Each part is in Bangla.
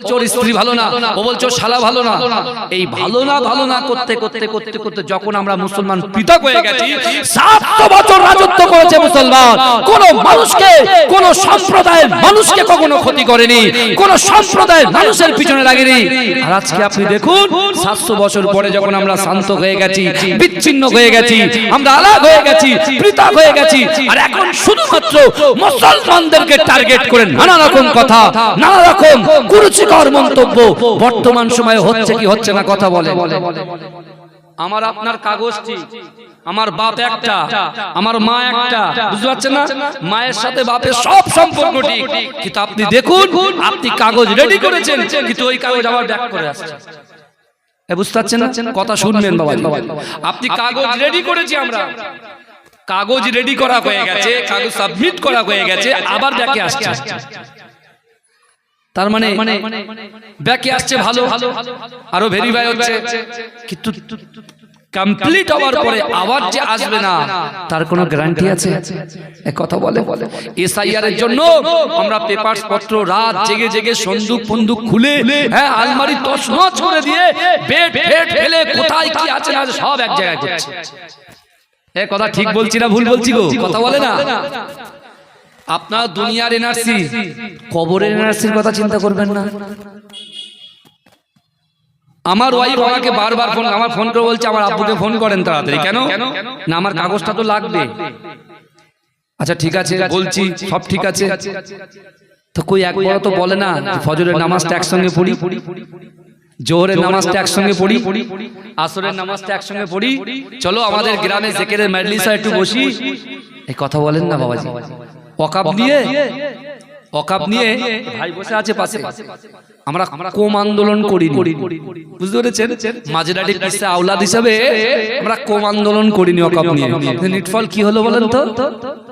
চোর স্ত্রী ভালো না ও বলছো শালা ভালো না। এই ভালো না ভালো না করতে করতে করতে করতে যখন আমরা মুসলমান পৃথক হয়ে গেছি সাতশো বছর রাজত্ব করেছে মুসলমান কোন মানুষকে কোন সম্প্রদায়ের মানুষকে কখনো ক্ষতি করেনি কোন সম্প্রদায়ের মানুষের পিছনে লাগেনি আর আজকে আপনি দেখুন সাতশো বছর পরে যখন আমরা শান্ত হয়ে গেছি বিচ্ছিন্ন হয়ে গেছি আমরা আলাদা হয়ে গেছি পৃথক হয়ে গেছি আর এখন শুধুমাত্র মুসলমানদেরকে টার্গেট করে নানা রকম কথা নানা রকম কুরুচিকর মন্তব্য বর্তমান সময়ে হচ্ছে কি হচ্ছে না কথা বলে। আমার আপনার কাগজটি আমার বাপ একটা আমার মা একটা বুঝতে পারছেন না? মায়ের সাথে বাপের সব সম্পর্ক ঠিক কিন্তু আপনি দেখুন আপনি কাগজ রেডি করেছেন কিন্তু ওই কাগজ আবার ব্যাক করে আসছে। এ বুঝতে পারছেন না? কথা শুনবেন বাবা আপনি কাগজ রেডি করেছি আমরা। কাগজ রেডি করা হয়ে গেছে কাগজ সাবমিট করা হয়ে গেছে আবার ব্যাকে আসছে। তার মানে ব্যাকে আসছে ভালো ভালো আরও ভেরিফাই হচ্ছে। কিন্তু কমপ্লিট হওয়ার পরে আবার যে আসবে না, তার কোনো গ্যারান্টি আছে? কথা বলে। বলে এসআইআর এর জন্য আমরা পেপারস পত্র, রাত জেগে জেগে সন্দুক ফন্দুক খুলে হ্যাঁ আলমারি তছনছ করে দিয়ে বেড ফেড ফেলে কোথায় কি আছে না সব এক জায়গায় করছে। এ কথা ঠিক বলছি না ভুল বলছি গো? কথা বলে না? আপনার দুনিয়ার এনআরসি কবরের এনআরসির কথা চিন্তা করবেন না। আমার ওয়াইফ আমাকে বারবার ফোন আমার ফোন করে বলছে আমার আব্বুকে ফোন করেন তাড়াতাড়ি। কেন? না আমার কাগজটা তো লাগবে। আচ্ছা ঠিক আছে বলছি সব ঠিক আছে? তো কই একবার তো বলে না ফজরের নামাজটা একসঙ্গে পড়ি? জোহরের নামাজটা একসঙ্গে পড়ি? আসরের নামাজটা একসঙ্গে পড়ি? চলো আমাদের গ্রামে জেকেরের মেডলিসা একটু বসি। এই কথা বলেন না বাবাজি। অকাপ নিয়ে অকাপ নিয়ে ভাই বসে আছে পাশে। আমরা কোম আন্দোলন করি বুঝতে পেরেছেন? মাঝেরাটি কিসে আওলাদ হিসাবে আমরা কোম আন্দোলন করিনি অকাপ নিয়ে। নিটফল কি হলো বলেন তো?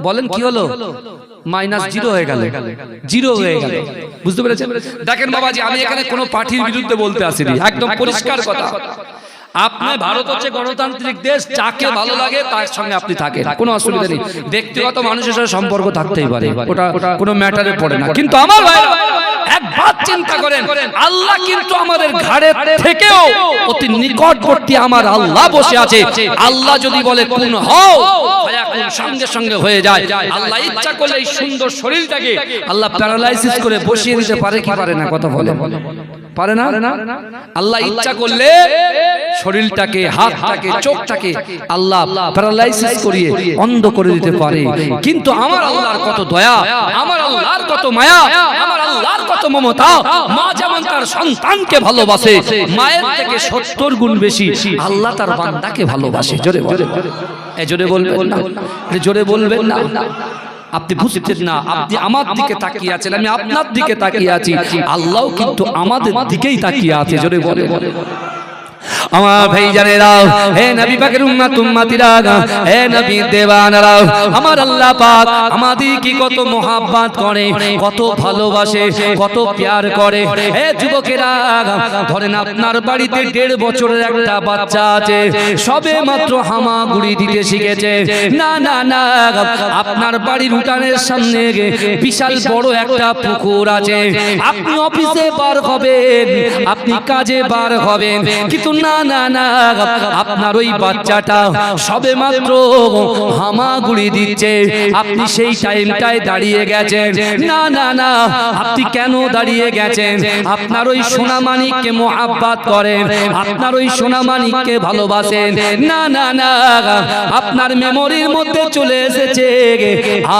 বলেন কি হলো? মাইনাস জিরো হয়ে গেল। জিরো হয়ে গেল। বুঝতে পেরেছেন? দেখেন বাবাজি আমি এখানে কোনো পার্টির বিরুদ্ধে বলতে আসিনি। একদম পরিষ্কার কথা। আপনার ভারত হচ্ছে গণতান্ত্রিক দেশ যাকে ভালো লাগে তার সঙ্গে আপনি থাকেন। কোনো অসুবিধা নেই। ব্যক্তিগত মানুষের সাথে সম্পর্ক থাকতেই পারে। ওটা কোনো ম্যাটারে পড়ে না। কিন্তু আমার ভাই একবার চিন্তা করেন আল্লাহ কিন্তু আমাদের ঘাড়ের থেকেও অতি নিকটবর্তী আমার আল্লাহ বসে আছে। আল্লাহ যদি বলে কোন হও সঙ্গে সঙ্গে হয়ে যায়। আল্লাহ ইচ্ছা করলে এই সুন্দর শরীরটাকে আল্লাহ প্যারালাইসিস করে বসিয়ে দিতে পারে কি পারে না কথা বলে। পারে না? আল্লাহ ইচ্ছা করলে শরীরটাকে হাতটাকে চোখটাকে আল্লাহ প্যারালাইসিস করিয়ে অন্ধ করে দিতে পারে। কিন্তু আমার আল্লাহর কত দয়া আমার আল্লাহর কত মায়া আমার আল্লাহর কত মমতা মা যেমন তার সন্তানকে ভালোবাসে মায়ের থেকে সত্তর গুণ বেশি আল্লাহ তার বান্দাকে ভালোবাসে। জোরে বলে এ জোরে বলবেন না। এ জোরে বলবেন না। আপনি বুঝছেন না। আপনি আমার দিকে তাকিয়ে আছেন। আমি আপনার দিকে তাকিয়ে আছি। আল্লাহ কিন্তু আমাদের দিকেই তাকিয়ে আছে। জোরে বলে আমার ভাই জানেরা হে নবী পাকের উম্মত উম্মতিরা হে নবী দেওয়ানারা আমার আল্লাহ পাক আমাদের কি কত মোহাব্বত করে, কত ভালোবাসে, কত প্যার করে। হে যুবকেরা, ধরেন আপনার বাড়িতে দেড় বছরের একটা বাচ্চা আছে, সবে মাত্র হামাগুড়ি দিতে শিখেছে। না না না, আপনার বাড়ির উঠানের সামনে বিশাল বড় একটা পুকুর আছে। আপনি অফিসে বার হবেন, আপনি কাজে বার হবেন, কিন্তু না আপনার ওই বাচ্চাটা সবে মাত্র হামাগুড়ি দিচ্ছে। আপনি সেই টাইমটায় দাঁড়িয়ে গেছেন। না না না, আপনি কেন দাঁড়িয়ে গেছেন? আপনার ওই সোনামানিককে করেন। আপনার ওই সোনামানিককে ভালোবাসেন। না না না, আপনার মেমোরির মধ্যে চলে এসেছে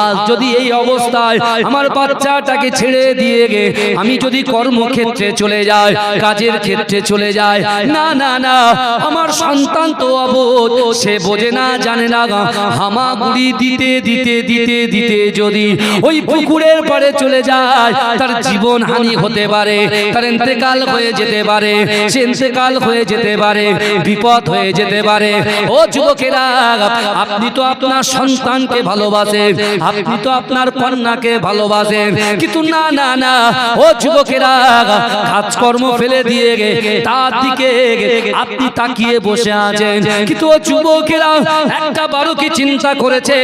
আজ যদি এই অবস্থায় আমার বাচ্চাটাকে ছেড়ে দিয়ে গে, আমি যদি কর্মক্ষেত্রে চলে যাই, কাজের ক্ষেত্রে চলে যাই, না না না আমার সন্তান তো অবোধ, সে বোঝে না, জানে না হামাগুড়ি দিতে দিতে দিতে দিতে যদি ওই পুকুরের পারে চলে যায়, তার জীবন হানি হতে পারে, তার ইন্তেকাল হয়ে যেতে পারে, সে ইন্তেকাল হয়ে যেতে পারে, বিপদ হয়ে যেতে পারে। ও যুবকেরা, আপনি তো আপনার সন্তানকে ভালোবাসেন, আপনি তো আপনার কন্যাকে ভালোবাসেন, কিন্তু না না না, ও যুবকেরা, কাজকর্ম ফেলে দিয়ে গে তার দিকে আপনি তাকিয়ে বসে আছেন। কিন্তু ও যুবকেরা একটা বারো কি চিন্তা করেছে?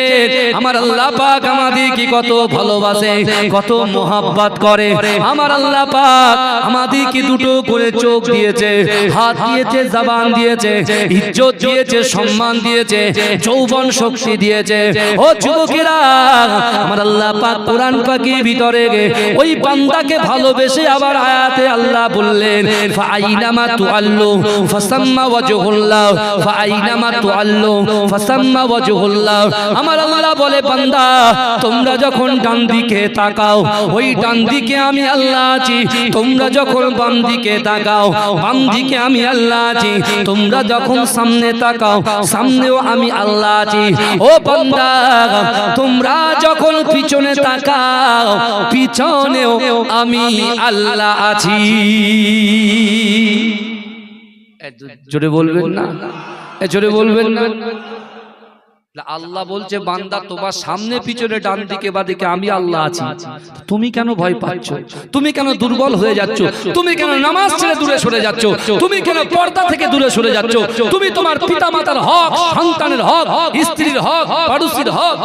আমার আল্লাহ পাক আমাদের কি কত ভালোবাসে, কত মোহাব্বত করে। আমার আল্লাহ পাক আমাদের কি দুটো করে চোখ দিয়েছে, হাত দিয়েছে, জবান দিয়েছে, ইজ্জত দিয়েছে, সম্মান দিয়েছে, যৌবন শক্তি দিয়েছে। ও যুবকেরা, আমার আল্লাহ পাক কোরআন পাকের ভিতরে ওই বান্দাকে ভালোবেসে আবার আয়াতে আল্লাহ বললেন, ফাইনামা তুআল্লু ফাসাম্মা ওয়াজহুল্লাহ ফাইনামা তুআল্লু ফাসাম্মা ওয়াজহুল্লাহ। আমার আল্লাহ বলে, বান্দা, তোমরা যখন ডান দিকে তাকাও, ওই ডান দিকে আমি আল্লাহ আছি, তোমরা যখন বাম দিকে তাকাও, বাম দিকে আমি আল্লাহ আছি, তোমরা যখন সামনে তাকাও, সামনেও আমি আল্লাহ আছি। ও বান্দা, তোমরা যখন পিছনে তাকাও, পিছনেও আমি আল্লাহ আছি। জোরে বলবেন না? জোরে বলবেন না? আল্লাহ বলছে বান্দা তোমার সামনে পিছনে ডান দিকে বা দিকে আমি আল্লাহ আছি। তুমি কেন ভয় পাচ্ছ? তুমি কেন দুর্বল হয়ে যাচ্ছ? তুমি কেন নামাজ ছেড়ে দূরে সরে যাচ্ছ? তুমি কেন পর্দা থেকে দূরে সরে যাচ্ছ? তুমি তোমার পিতা মাতার হক সন্তানের হক স্ত্রীর হক পাড়ুসির হক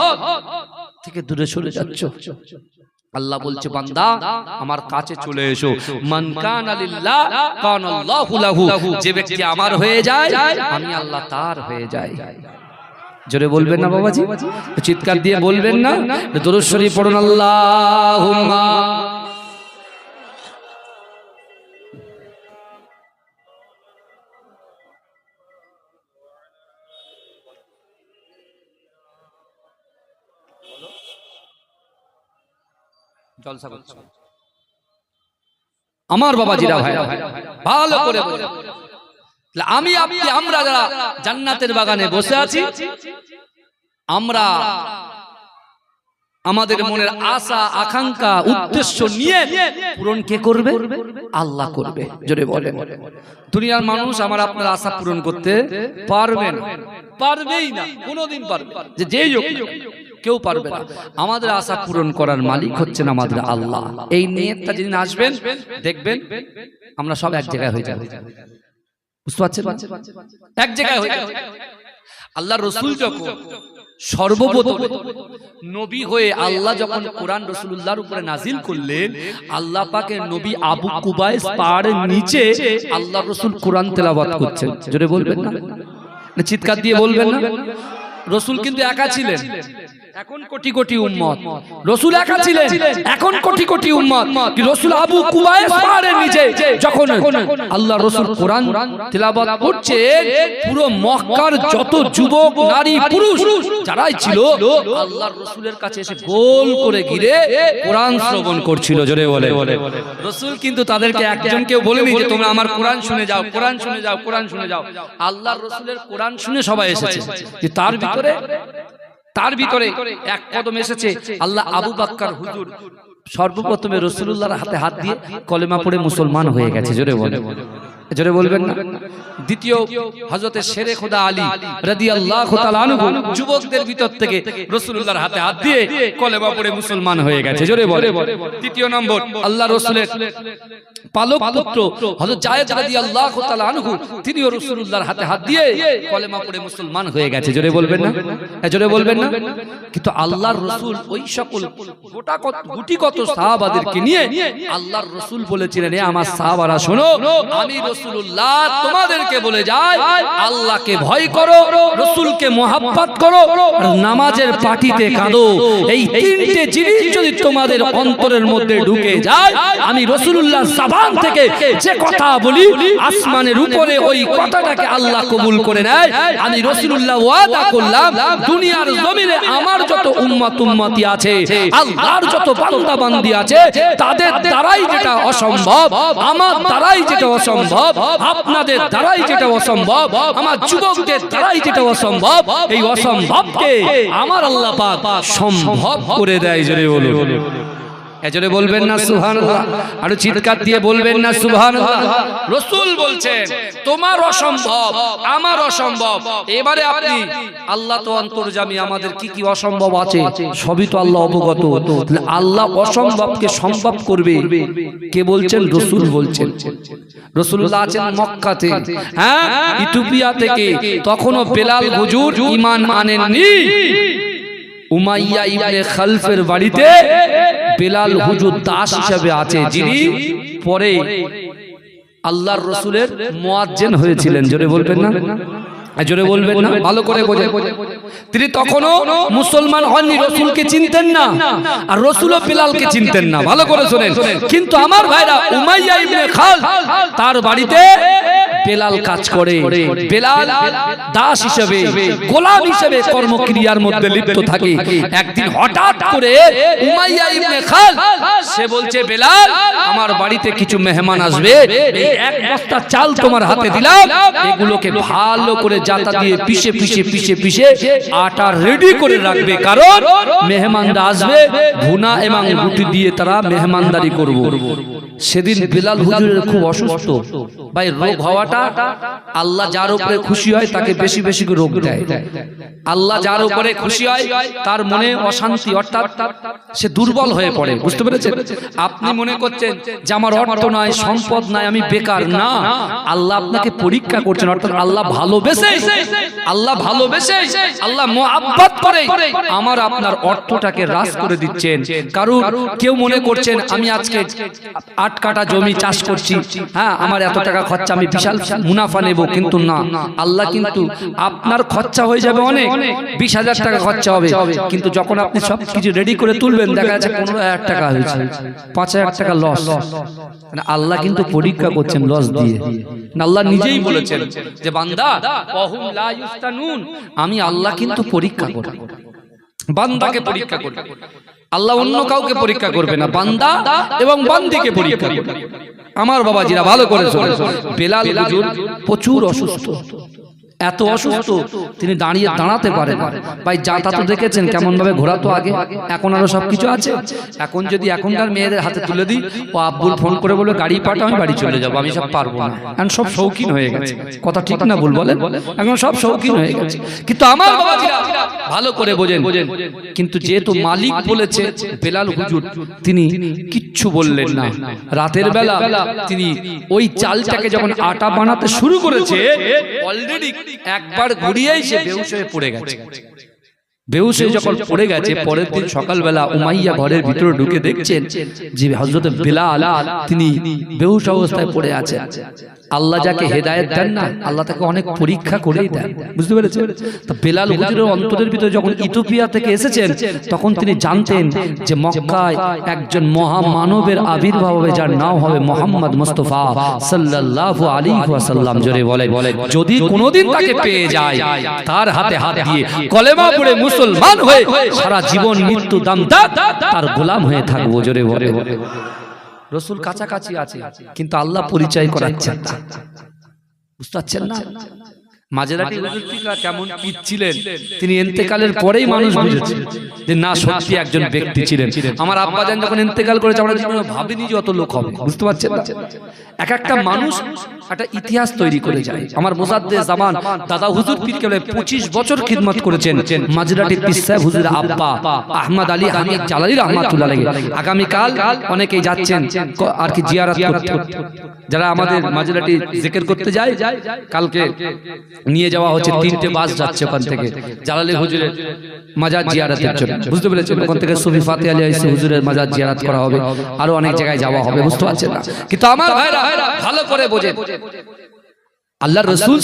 থেকে দূরে সরে যাচ্ছ। আল্লাহ বলছে বান্দা আমার কাছে চলে এসো। মান কান আলিল্লাহ কান আল্লাহু লাহু। যে ব্যক্তি আমার হয়ে যায় আমি আল্লাহ তার হয়ে যাই। জোরে বলবেন না বাবাজি? চিৎকার দিয়ে বলবেন না? দরুদ শরীফ পড়ুন। আল্লাহুম্মা। জলসা করছে আমার বাবাজিরা ভাই। ভালো করে আমি আপনি আমরা যারা জান্নাতের বাগানে বসে আছি আমরা আমাদের মনের আশা আকাঙ্ক্ষা উদ্দেশ্য নিয়ে পূরণ কে করবে? আল্লাহ করবে জোরে বলেন। দুনিয়ার মানুষ আমার আপনার আশা পূরণ করতে পারবে না পারবেই না কোনোদিন পারবে যে যেই কেউ পারবে না। আমাদের আশা পূরণ করার মালিক হচ্ছেন আমাদের আল্লাহ। এই নিয়তটা যেদিন আসবেন দেখবেন আমরা সব এক জায়গায় হয়ে যাবে। বুঝতে পারছেন? এক জায়গায় হয়ে যাবে। আল্লাহ রসুল যখন সর্বপ্রথম নবী হয়ে আল্লাহ যখন কোরআন রসুল্লাহর উপরে নাজিল করলেন আল্লাহ পাকে নবী আবু কুবাইস পাহাড়ের নিচে আল্লাহ রসুল কোরআন তেলাবাত করছেন। জোরে বলবেন না? না চিৎকার দিয়ে বলবেন না? রসুল কিন্তু একা ছিলেন। এখন কোটি কোটি উম্মত। রসুল একা ছিলেন। এখন কোটি কোটি উম্মত। রসুল আবু কুবাইস পাহাড়ের নিচে যখন আল্লাহ রসুল কোরআন তেলাবাত করছে পুরো মক্কার যত যুবক নারী পুরুষ যারাই ছিল আল্লাহ রসুলের কাছে এসে গোল করে ঘিরে কোরআন শ্রবণ করছিল। জোরে বলে রসুল কিন্তু তাদেরকে একজনকেও বলেনি যে তোমরা আমার কোরআন শুনে যাও কোরআন শুনে যাও কোরআন শুনে যাও। আল্লাহ রসুলের কোরআন শুনে সবাই এসেছে। যে তার ভিতরে তার ভিতরে এক কদম এসেছে আল্লাহ আবু বাক্কার হুজুর। সর্বপ্রথমে রসুল্লাহর হাতে হাত দিয়ে কলেমা পড়ে মুসলমান হয়ে গেছে জোরে বলে জোরে বলবেন না? দ্বিতীয় হজরতে শেরে খোদা আলী রাদি আল্লাহ যুবকদের ভিতর থেকে রসুল্লাহর হাতে হাত দিয়ে কলেমা পড়ে মুসলমান হয়ে গেছে জোরে বলে তৃতীয় নম্বর আল্লাহ রসুলের পালক পুত্র হযরত জায়েদ রাদিয়াল্লাহু তাআলা আনহু তিনিও রাসূলুল্লাহর হাতে হাত দিয়ে কলেমা পড়ে মুসলমান হয়ে গেছে জোরে বলবেন না? জোরে বলবেন না? কিন্তু আল্লাহর রাসূল ওই সকল গোটা গুটি কত সাহাবাদেরকে নিয়ে আল্লাহর রাসূল বলেছিলেন এ আমার সাহাবারা শোনো আমি রাসূলুল্লাহ তোমাদেরকে বলে যাই আল্লাহকে ভয় করো রাসূলকে মোহাব্বত করো আর নামাজের পাটিতে কাঁদো এই তিনটে জিনিস যদি তোমাদের অন্তরের মধ্যে ঢুকে যায় আমি রাসূলুল্লাহ জবান থেকে যে কথা বলি, আসমানের উপরে ওই কথাটাকে আল্লাহ কবুল করে নেয়। আমি রাসূলুল্লাহ ওয়াদা করলাম, দুনিয়ার জমিনে আমার যত উম্মত উম্মতি আছে, আল্লাহর যত বান্দা বান্দি আছে, তাদের দ্বারাই যেটা অসম্ভব, আমার দ্বারাই যেটা অসম্ভব, আপনাদের দ্বারাই যেটা অসম্ভব, আমার যুবকদের দ্বারাই যেটা অসম্ভব, এই অসম্ভবকে আমার আল্লাহ পাক সম্ভব করে দেয়, জোরে বলুন। এজনে বলবেন না সুবহানাল্লাহ, আরও চিৎকার দিয়ে বলবেন না সুবহানাল্লাহ। রাসূল বলছেন, তোমার অসম্ভব, আমার অসম্ভব। এবারে আপনি, আল্লাহ তো অন্তর্যামী আমাদের কি কি অসম্ভব আছে? সবই তো আল্লাহ অবগত। আল্লাহ অসম্ভবকে সম্ভব করবে। কে বলছেন? রসুল বলছেন। রসুল্লাহ আছেন মক্কাতে। হ্যাঁ? ইথিওপিয়া থেকে। তখনও বেলাল হুজুর ঈমান আনেননি। উমাইয়া ইবনে খালফের বাড়িতে বেলাল হুজুর দাস হিসাবে আছে যিনি পরে আল্লাহর রসুলের মুয়াজ্জিন হয়েছিলেন জোরে বলবেন না? জোরে বলবেন না? ভালো করে বোঝে তিনি তখনও মুসলমান হননি রসুলকে চিনতেন না। আর রসুলও বেলালকে চিনতেন না। ভালো করে শোনেন। কিন্তু আমার ভাইরা উমাইয়া ইবনে খাল তার বাড়িতে বেলাল কাজ করে। বেলাল দাস হিসেবে গোলাম হিসেবে কর্মক্রিয়ার মধ্যে লিপ্ত থাকে। একদিন হঠাৎ করে উমাইয়া ইবনে খাল সে বলছে বেলাল আমার বাড়িতে কিছু মেহমান আসবে। এই এক বস্তা চাল তোমার হাতে দিলাম। এগুলোকে ভালো করে জাতা দিয়ে পিষে পিষে পিষে পিষে আটা রেডি করে রাখবে। কারণ মেহমানরা আসবে ভুনা এবং রুটি দিয়ে তারা মেহমানদারি করব। সেদিন বেলাল হুজুরের খুব অসুস্থ। ভাই রোগ হওয়াটা আল্লাহ যার উপরে খুশি হয় তাকে বেশি বেশি রোগ দেয়। আল্লাহ যার উপরে খুশি হয় তার মনে অশান্তি, অর্থাৎ সে দুর্বল হয়ে পড়ে। বুঝতে পেরেছেন? আপনি মনে করছেন যে আমার অর্থ নয় সম্পদ নাই, আমি বেকার? না। আল্লাহ আপনাকে পরীক্ষা করছেন, অর্থাৎ আল্লাহ ভালোবেসে আল্লাহ ভালোবেসে, আল্লাহ মোহাব্বত করে আমার আপনার অর্থটাকে হ্রাস করে দিচ্ছেন। কারণ কেউ মনে করছেন, আমি আজকে আট কাটা জমি চাষ করছি হ্যাঁ আমার এত টাকা খরচা, আমি বিশাল মুনাফা নেব কিন্তু না। আল্লাহ কিন্তু আপনার খরচা হয়ে যাবে অনেক। বিশ হাজার টাকা খরচা হবে। কিন্তু যখন আপনি সব কিছু রেডি করে তুলবেন, দেখা যাচ্ছে পনেরো হাজার টাকা হয়েছে। পাঁচ হাজার টাকা লস আল্লাহ কিন্তু পরীক্ষা করছেন লস দিয়ে। আল্লাহ নিজেই বলেছেন যে, বান্দা আমি আল্লাহ কিন্তু পরীক্ষা করি বান্দাকে পরীক্ষা করবে। আল্লাহ অন্য কাউকে পরীক্ষা করবে না বান্দা এবং বান্দিকে পরীক্ষা করবে। আমার বাবাজিরা ভালো করে বেলাল হুজুর প্রচুর অসুস্থ। এত অসুস্থ তিনি দাঁড়িয়ে দাঁড়াতে পারেন। ভাই যাতা তো দেখেছেন কেমন ভাবে ঘোরা তো আগে। এখন আরও সবকিছু আছে। এখন যদি এখনকার মেয়েদের হাতে তুলে দিই ও আব্বুল ফোন করে বলে গাড়ি পাঠাও আমি বাড়ি চলে যাব আমি সব পারব না। এখন সব শৌখিন হয়ে গেছে। কথা ঠিক না ভুল বলেন? এখন সব শৌখিন হয়ে গেছে। কিন্তু আমার ভালো করে বোঝেন। কিন্তু যেহেতু মালিক বলেছে বেলাল হুজুর তিনি কিচ্ছু বললেন না। রাতের বেলা তিনি ওই চালটাকে যখন আটা বানাতে শুরু করেছে অলরেডি একবার ঘুরিয়েই সে বেউস হয়ে পড়ে গেছে। হয়ে যখন পড়ে গেছে পরের দিন সকালবেলা উমাইয়া ঘরের ভিতরে ঢুকে দেখছেন যে হজরত বেলাল তিনি বেহুশ অবস্থায় পড়ে আছে আল্লাহ যাকে হেদায়েত দেন না আল্লাহ তাকে অনেক পরীক্ষা করেই দেন। বুঝতে পেরেছেন? তো বেলাল হুজুরের অন্তরের ভিতরে যখন ইথোপিয়া থেকে এসেছেন তখন তিনি জানতেন যে মক্কায় একজন মহামানবের আবির্ভাব হবে যার নাম হবে মোহাম্মদ মুস্তফা সাল্লাল্লাহু আলাইহি ওয়াসাল্লাম। জোরে বলে যদি কোনোদিন তাকে পেয়ে যায় তার হাতে হাত দিয়ে কলেমা পড়ে মুসলমান হয়ে সারা জীবন মৃত্যু দাম তার গোলাম হয়ে থাকব জোরে বলে। রসুল কাছাকাছি আছে কিন্তু আল্লাহ পরিচয় করাচ্ছেন না। বুঝতে পারছেন না? মাঝেরাটি হুজুরটিরা কেমন পীর ছিলেন তিনি এন্তেকালের পরেই মানুষ যে না সত্যি একজন ব্যক্তি ছিলেন। আমার আব্বাজান যখন এন্তেকাল করেছে আমরা ভাবিনি যে অত লোক হবে। বুঝতে পারছেন? এক একটা মানুষ একটা ইতিহাস তৈরি করে যায়। আমার মোসাদ্দে জামান দাদা হুজুর পীর কেবল পঁচিশ বছর খিদমত করেছেন। মাঝরাটি পীর সাহেব হুজুর আব্বা আহমদ আলী হামিদ জালালি রহমাতুল্লাহ আগামীকাল অনেকেই যাচ্ছেন আর কি জিয়ারত যারা আমাদের মাঝরাটি জিকির করতে যায়, কালকে নিয়ে যাওয়া হচ্ছে, তিনটে বাস যাচ্ছে ওখান থেকে জালালি হুজুরের মাজার জিয়ারতের জন্য। বুঝতে পেরেছেন? ওখান থেকে সুফি ফাতে আলী আইসি হুজুরের মাজার জিয়ারত করা হবে। আরও অনেক জায়গায় যাওয়া হবে, বুঝতে পারছেন না? কিন্তু আমার ভাইরা ভালো করে বোঝেন। আল্লাহ রসুল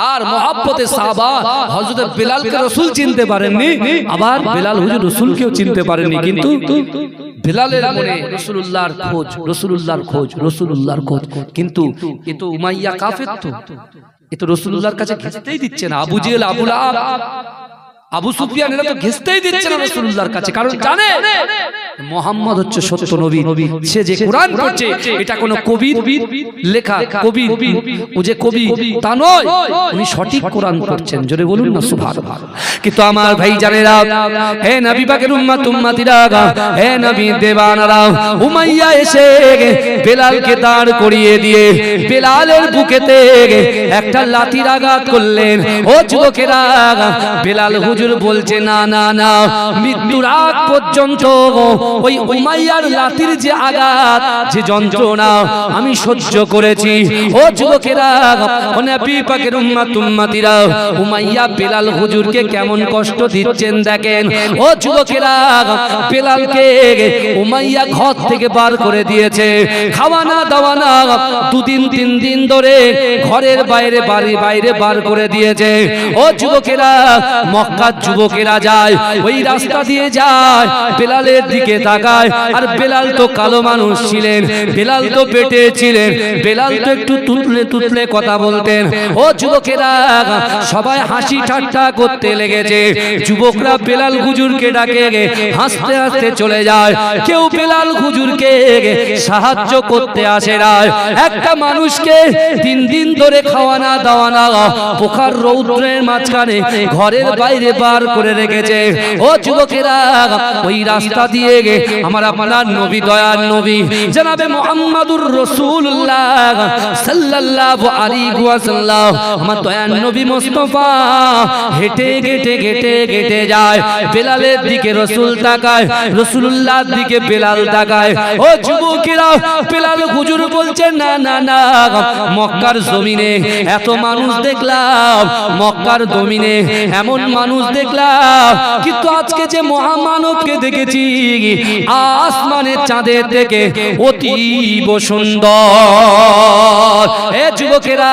তার মহাব্বতে সাহাবা হযরত বেলালকে রসুল চিনতে পারেননি আবার বেলাল হুজুর রসুলকেও চিনতে পারেননি কিন্তু বেলালের মনে রসুলুল্লাহর খোঁজ রসুলুল্লাহর খোঁজ রসুলুল্লাহর খোঁজ কিন্তু এ তো উমাইয়া কাফের তো। এ তো রসুলুল্লাহর কাছে খেতেই দিচ্ছে না আবু জেল আবুল আব সুফিয়ান এরা তো ঘেসতেই দিচ্ছে না রাসূলুল্লাহর কাছে। কারণ জানে? মোহাম্মদ হচ্ছে সত্য নবী। সে যে কোরআন পড়ছে এটা কোনো কবির লেখা কবি ও যে কবি তা নয়। উনি সঠিক কোরআন পড়ছেন জোরে বলুন না সুবহানাল্লাহ। কিন্তু আমার ভাই জানেরা হে নবী পাকের উম্মত উম্মতিরা হে নবী দেবানারা উমাইয়া এসে বেলালকে দাঁড় করিয়ে দিয়ে বেলালের বুকেতে একটা লাঠির আঘাত করলেন। ও যুবকেরা, বেলাল হুজুর বলছে, না না না, মৃত্যুর আগ পর্যন্ত ওই উমাইয়ার লাঠির যে আঘাত, যে যন্ত্রণা আমি সহ্য করেছি। ও যুবকেরা, ও নবী পাকের উম্মত উম্মতিরা, উমাইয়া বেলাল হুজুরকে কেমন কষ্ট দিচ্ছেন দেখেন। ও যুবকেরা, বেলালকে উমাইয়া ঘর থেকে বার করে দিয়েছে। খাওয়া না দাওয়া না দুদিন, তিন দিন ধরে ঘরের বাইরে বাড়ি বাইরে বার করে দিয়েছে। ও যুবকেরা, মক্কার যুবকেরা যায়, ওই রাস্তা দিয়ে যায়, বেলালের দিকে তাকায়। আর বেলাল তো কালো মানুষ ছিলেন, বেলাল তো পেটে ছিলেন, বেলাল তো একটু তুতলে তুতলে কথা বলতেন। ও যুবকেরা, সবাই হাসি ঠাট্টা করতে লেগেছে। যুবকরা বেলাল হুজুরকে ডাকে, হাসতে হাসতে চলে যায়। কেউ বেলাল হুজুরকে সাহায্য করতে আসে না। একটা মানুষকে তিন দিন ধরে খাওয়ানা দাওয়ানা পোখার রৌদ্রের মাঝখানে ঘরের বাইরে বার করে রেখেছে। ও যুবকেরা, ওই রাস্তা দিয়ে গে আমার আপনার নবী, দয়ার নবী, জানাবে মোহাম্মদুর রসুল্লাহ সাল্লাল্লাহু আলাইহি ওয়াসাল্লাম, আমার দয়ার নবী মুস্তাফা হেঁটে গেটে গেটে গেটে যায়, বেলালের দিকে রসুল তাকায় রসুল্লাহর দিকে বেলাল তাকায়। ও যুবকেরা বেলাল হুজুর বলছে, না না না, মক্কার জমিনে এত মানুষ দেখলাম, মক্কার জমিনে এমন মানুষ দেখলাম, কিন্তু আজকে যে মহামানবকে দেখেছি, আসমানের চাঁদের থেকে অতীব সুন্দর। এ যুবকেরা,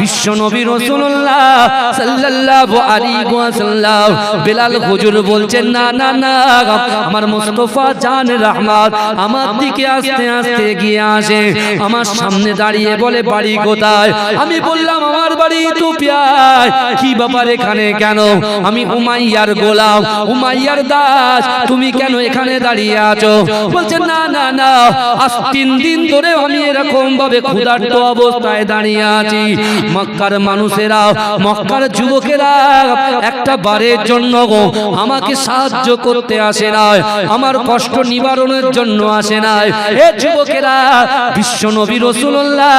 বিশ্ব নবী রসুল্লাহ সাল্লাল্লাহু আলাইহি ওয়াসাল্লাম বেলাল হুজুর বলছেন, না না না, আমার মুস্তাফা জান রহমান আমার দিকে আস্তে আস্তে গিয়ে আসে, আমার সামনে দাঁড়িয়ে বলে, বাড়ি কোথায়? আমি বললাম, আমার বাড়ি তুপিয়ায়। কি ব্যাপার এখানে কেন? আমি, উমাইয়ার গোলাম, উমাইয়ার দাস, তুমি কেন এখানে দাঁড়িয়ে আছো? বলছে, না না না, আজ তিন দিন ধরে আমি এরকম ভাবে ক্ষুধার্ত অবস্থায় দাঁড়িয়ে আছি। মক্কার মানুষেরা, মক্কার যুবকেরা, একটা বারের জন্য আমাকে সাহায্য করতে আসে না আমার কষ্ট নিবারণের জন্য আসে না এ যুবকেরা বিশ্ব নবী রসুল্লাহ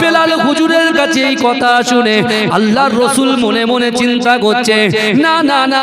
বেলাল হুজুরের কাছে এই কথা শুনে আল্লাহর রসুল মনে মনে চিন্তা করছে, না না না।